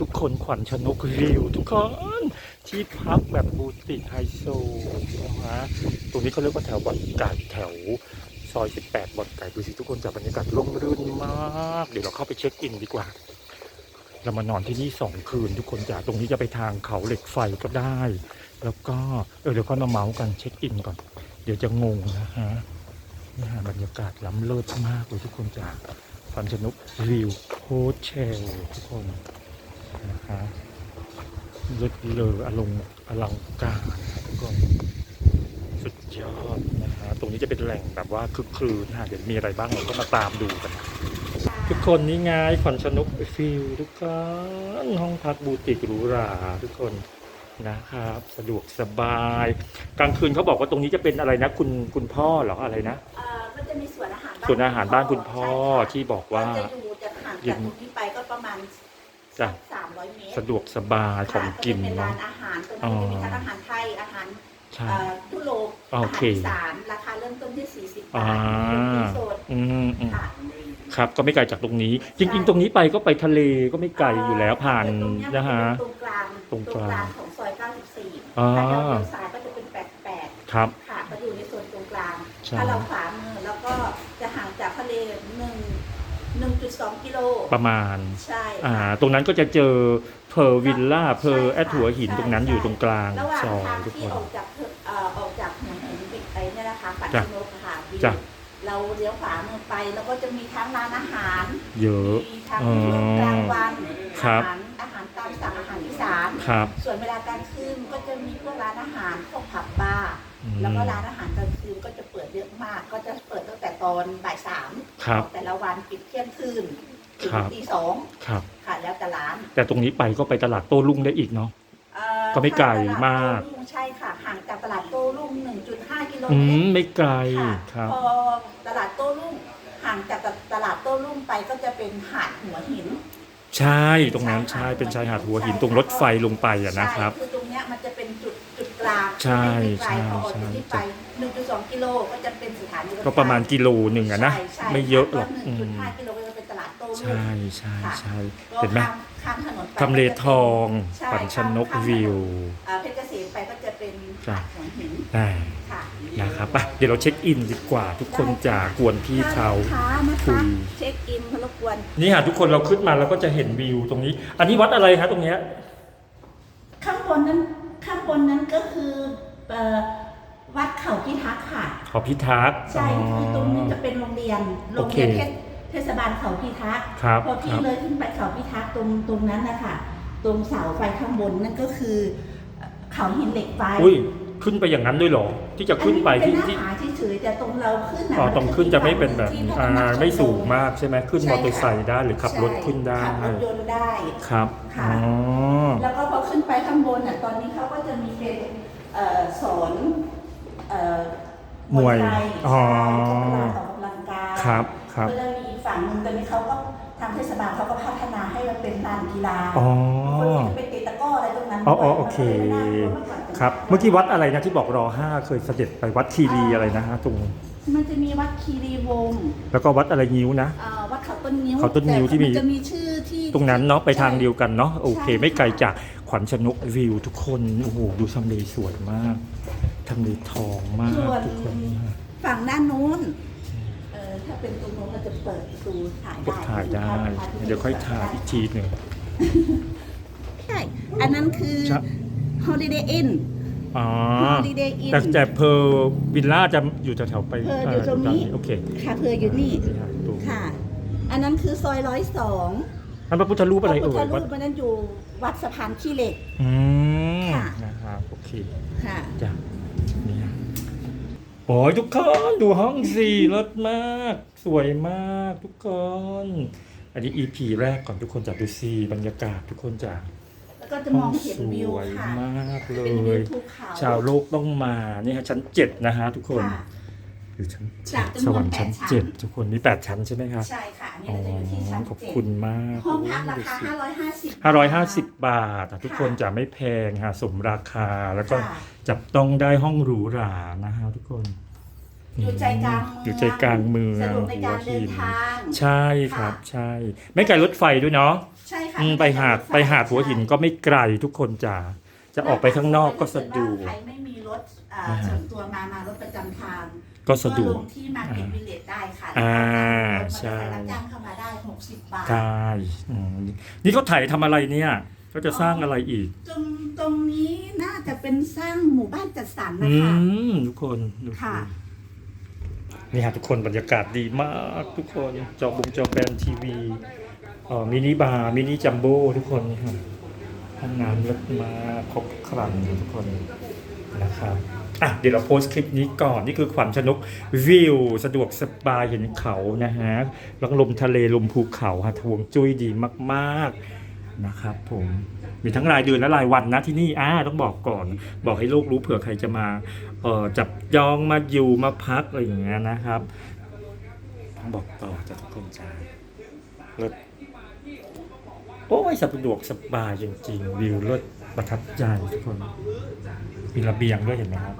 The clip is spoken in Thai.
ทุกคนขวัญชนกริวทุกคนที่พักแบบบูติกไฮโซนะฮะตรงนี้เขาเรียกว่าแถวบ่อนไก่แถวซอย 18บ่อนไก่ดูสิทุกคนจากบรรยากาศร่มรื่นมาก เดี๋ยวเราเข้าไปเช็คอินดีกว่า เรามานอนที่นี่สองคืน ทุกคนจากตรงนี้จะไปทางเขาเหล็กไฟก็ได้ แล้วก็เออเดี๋ยวก็มาเมาส์กันเช็คอินก่อน เดี๋ยวจะงงนะฮะนี่ฮะบรรยากาศล้ำเลิศมากเลยทุกคนจากขวัญชนุกริวโฮเทลทุกคน นะคะเลิศเลออลงอลังการนะทุกคนสุดยอดนะฮะตรงนี้จะเป็นแหล่งแบบว่าคึกครื้นนะฮะเดี๋ยวมีอะไรบ้างเราก็มาตามดูกัน ทุกคนนี่ไงขวัญชนกฟิลทุกคนห้องพักบูติกหรูหราทุกคนนะครับสะดวกสบาย กลางคืนเขาบอกว่าตรงนี้จะเป็นอะไรนะ คุณคุณพ่อเหรออะไรนะเอ่อมันจะมีสวนอาหารส่วนอาหารบ้านคุณพ่อใช่ค่ะที่บอกว่าจะอยู่จากห่างจากตรงนี้ไปก็ประมาณ จ้ะสามร้อยเมตรสะดวกสบายของกินค่ะก็จะเป็นร้าเนาะ นอาหารตรงนี้จะมีทั้งอาหารไทยอาหารใช่ เอ่อยุโรปโออาหารเค อีสานราคาเริ่มต้นที่40บาอ่าทมีโซนอืมอืมค่ะ ครับ ก็ไม่ไกลจากตรงนี้ จริง ๆ ตรงนี้ไปก็ไปทะเลก็ไม่ไกลอยู่แล้วผ่านตรงเยนะฮะ ตรงกลางตรงกลางของซอย 94อ่า ถ้าเราเลี้ยวซ้ายก็จะเป็น 88 ครับ ค่ะก็อยู่ในโซนตรงกลาง ใช่ถ้าเราขวามือแล้วก็จะห่างจากทะเล1 1.2 กิโล ประมาณ ใช่อ่าค่ะตรงนั้นก็จะเจอเพอร์วิลล่าเพอร์ใช่แอดหัวหินใช่ตรงนั้นอยู่ตรงกลางระหว่างซอยทางทุกคที่น ออกจากเถเอ่อออกจากหัวหินไปไปเนี่ยนะคะปัตจ้ะตนกค่ะวิวจ้ะ เราเลี้ยวขวามือไปแล้วก็จะมีทั้งร้านอาหาร เยอะ มีทั้งอ๋อช่วงกลางวันครัอาบ หารอาหารตามสั่งอาหารอีสาน ครับ ส่วนเวลากลางคืนก็จะมีพวกร้านอาหารพวกผับบาร์อืม แล้วก็ร้านอาหารกลางคืนก็จะเปิดเยอะมาก ก็จะเปิดตั้งแต่ตอนบ่ายสาม ครับของแต่ละวันปิดเที่ยงคืนถึงครับ ตีสองครับ ค่ะแล้วแต่ร้านแต่ตรงนี้ไปก็ไปตลาดโต้รุ่งได้อีกเนาะ เอ่อก็ไม่ไกลถ้ตดมากโต้รุ่งใช่ค่ะห่างจากตลาดโต้รุ่ง1.5กิโลอืเมมตรไม่ไกลค่ะครับ พอตลาดโต้รุ่งห่างจากตลาดโต้รุ่งไปก็จะเป็นหาดหัวหิน ใช่ตรงนั้นใช่เป็นชายหาดหัวหินตรงรถไฟลงไปอะนะครับ ใช่คือตรงเนี้ยมันจะเป็นจุดจุดกลางใช่ไม่ไกลใช่พอออกจากที่ใช่ ไป1.2กิโลก็จะเป็นสถานีถไฟก็ประมาณกิโลหนึ่งอะนะ ใช่ใช่ไม่เยอะหรอกแล้วอืม1.5กิโลก็จะเป็นตลาดโต้รุ่งใช่ใช่ใช่ก็เห็นไหมข้ามข้ามถนนไปทำเลทองใช่ขวัญชนกข้ามถวิวเอ่อเพชรเกษมไปก็จะเป็นหาดหัวหินได้ค่ะ นะครับไปเดี๋ยวเราเช็คอินดีกว่า ทุกคนจากกวนพี่เขาค้านะคุคะยเช็คอินรบกวนนี่ฮะทุกคนเราขึ้นมาเราก็จะเห็นวิวตรงนี้ อันนี้วัดอะไรครับตรงเนี้ย ข้างบนนั้นข้างบนนั้นก็คือเอ่อ วัดเขาพิทักษ์ค่ะ ขอพิทักษ์ใช่อ๋อคือตรงนี้จะเป็นโรงเรียนโรโองเคเรียนเทศเทศบาลเขาพิทักษ์ครับพอคพี่รับเลยขึ้นไปเขาพิทักษ์ตรงตรงนั้นนะคะตรงเสาไฟข้างบนนั่นก็คือ เขาหินเหล็กไฟอุ้ยขึ้นไปอย่างนั้นด้วยเหรอ ที่จะขึ้นไปที่อัที่เป็นหน้าผาเฉยๆแต่ตรงเราขึ้นน่ะอ๋อตรงขึ้นจะไม่เป็นแบบที่อ่าพัฒนาไม่สูงชมรมากใช่ไหมขึ้นมอเตอร์ไซค์ได้หรือขับรถขึ้นได้ขับรถยนต์ได้ครับค่ะอ๋อแล้วก็พอขึ้นไปข้างบนน่ะตอนนี้เขาก็จะมีเป็นเอ่อสอนเอ่อ มวยไทยอ๋อใช่พวกการออกกำลังกายครับครับก็จะมีอีกฝั่งหนึ่งตอนนี้เขาก็ทางเทศบาลเขาก็พัฒนาให้มันเป็นลานกีฬาอ๋อคนที่จะไปเตะตะกร้ออะไรตรงนั้นอ๋ออ๋อด้วยโอเคมันก็เลยไม่น่ากลัวเมื่อก่อนจะครับ เมื่อกี้วัดอะไรนะที่บอกรอห้าเคยเสด็จไปวัดคีรีอะไรนะฮะตรงมันจะมีวัดคีรีวงศ์แล้วก็วัดอะไรนิ้วนะเอ่อวัดเขาต้นนิ้วเขาต้นนิ้วที่มีแต่นจะมีชื่อที่ตรงนั้นเนาะไปทางเดียวกันเนาะโอเคใช่ไม่ไกลจากขวัญชนกวิวทุกคนโอ้โหดูทำเลสวยมาก ทำเลทองมากส่วน ทุกคนนะ ฝั่งด้านนู้น เออถ้าเป็นตรงนู้นเราจะเปิดประตูถ่ายก็ได้ถ่ายได้ เดี๋ยวค่อยถ่ายอีกทีหนึ่ง ใช่ อันนั้นคือ ครับ Holiday Inn อ๋อ Holiday Inn แต่แต่เพอร์วิลล่าจะอยู่แถวๆไปเพอร์อยู่ตรงนี้ โอเคค่ะเพออยู่นี่ฮะตรงค่ะ อันนั้นคือซอยร้อยสองนั่นพระพุทธรูปพอะไรระพุทเอ่ธยรูวัดปมันนั้นอยู่วัดสะพานขี้เหล็ก อืมค่ะ นะครับโอเค ค่ะ จ้ะ นี่ฮะโอ้ยทุกคนดูห้องสิรถมาก สวยมากทุกคน อันนี้ EP แรกก่อนทุกคนจากดูซีบรรยากาศทุกคนจากแล้วก็จะมห้อองงเห็นสวิววยค่ะมากเลเป็นวิวย ภูเขาชาวโลกต้องมานี่ฮะชั้นเจ็ดนะฮะทุกคน ค่ะ อยู่ชั้นเจ็จาดกจำนวนสวรรค์ชั้นแปดชั้น เจ็ดทุกคนนี่แปดชั้นใช่ไหมครับใช่ค่ะอันนี้อ๋อเราจะอยู่ที่ชั้นขอบเจ็ดคุณมากห้องพักราคาโอ้ยดูสิ550ห้าร้อยห้าสิบบาทอะทุกคนค่ะ จะไม่แพงฮะสมราคาแล้วก็ค่ะ จับต้องได้ห้องหรูหรานะฮะทุกคนอยู่ใจกลางเมือง อยู่ใจกลางเมืองสะดวกในการเดินทาง ใช่ครับใช่ ไม่ไกลรถไฟด้วยเนาะ ใช่ค่ะอืมไปหาดไปหาดหัวหินก็ไม่ไกลทุกคนจ๋าจะออกไปข้างนอกก็สะดวก ใครไม่มีรถอ่าอ่า ส่วนตัวมา มารถประจำทาง ก็สะดวลกงที่มาร์เก็ตวิลเลจได้ค่ะอ่าแล้วก็ใช่รับจ้างเข้ามาได้60บาทใช่อืมนี่เขาถ่ายทำอะไรเนี่ยก็จะสร้างอะไรอีก ตรงตรงนี้น่าจะเป็นสร้างหมู่บ้านจัดสรรอืนะคะมทุกคนดูสิค่ะนี่ฮะทุกคนบรรยากาศดีมากทุกคนจอบุงจอแบนทีวีเอ่อมินิบาร์มินิจัมโบ้ทุกคนนี่ครับห้องน้ำเลิศมากครบครันทุกคน นะครับอะเดี๋ยวเราโพสต์คลิปนี้ก่อน นี่คือขวัญชนุกวิว สะดวกสบายเห็นเขานะฮะแล้วลมทะเลลมภูเขาฮะทวงจุ้ยดีมากๆนะครับผมมีทั้งรายเดือนและรายวันนะที่นี่อ่าต้องบอกก่อน บอกให้โลกรู้เผื่อใครจะมาเอ่อจับจองมาอยู่มาพักอะไรอย่างเงี้ยนะครับต้องบอกต่อจะทุกคนจ้าเลิศ อ้ยสะดวกสบายจริงๆ วิวเลิศประทับใจทุกคน มีระเบียงด้วยเห็นไหมครับ